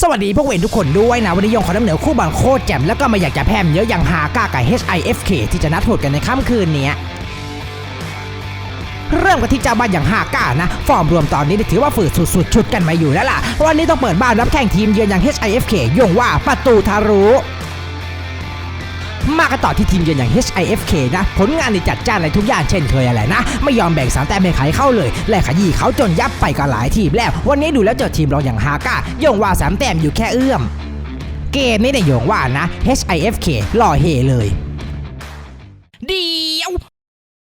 สวัสดีพวกเวนทุกคนด้วยนะ วันนี้ยงขอนำเหนือคู่บอลโคตรแจ่มแล้วก็มาอยากจะแพมเยอะอย่างฮาก้ากับ HIFK ที่จะนัดโหดกันในค่ำคืนนี้เริ่มกันที่เจ้าบ้านอย่างฮาก้านะ ฟอร์มรวมตอนนี้ถือว่าฝืดสุดๆชุดกันมาอยู่แล้วล่ะวันนี้ต้องเปิดบ้านรับแข่งทีมเยือนอย่าง HIFK ยงว่าประตูทะลุ กันต่อที่ทีมเยือนอย่าง HIFK นะ ผลงานในจัดจ้านในทุกอย่างเช่นเคยอะไรนะ ไม่ยอมแบ่งสามแต้มให้ใครเข้าเลย และขยี้เขาจนยับไปก็หลายทีมแล้ว วันนี้ดูแล้วเจอทีมรองอย่างฮาก้ายงว่าสามแต้มอยู่แค่เอื้อม เกมนี้เนี่ยโยงว่านะ HIFK หล่อเฮเลย ดี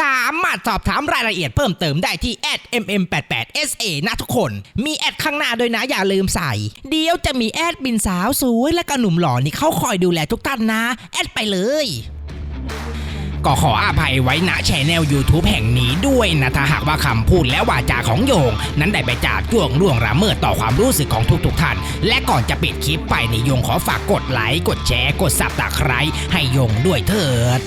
สามารถสอบถามรายละเอียดเพิ่มเติมได้ที่ @mm88sa นะทุกคน มีแอดข้างหน้าด้วยนะอย่าลืมใส่ เดี๋ยวจะมีแอดบินสาวสวยและก็หนุ่มหล่อนี่เขาคอยดูแลทุกท่านนะ แอดไปเลย ก็ขออภัยไว้ณแชแนล YouTube แห่งนี้ด้วยนะ ถ้าหากว่าคำพูดและวาจาของโยง นั้นได้ไปจากจ้วงล่วงละเมิดต่อความรู้สึกของทุกๆท่าน และก่อนจะปิดคลิปไปนี่โยงขอฝากกดไลค์กดแชร์กดซับตะไคร้ให้โยงด้วยเถิด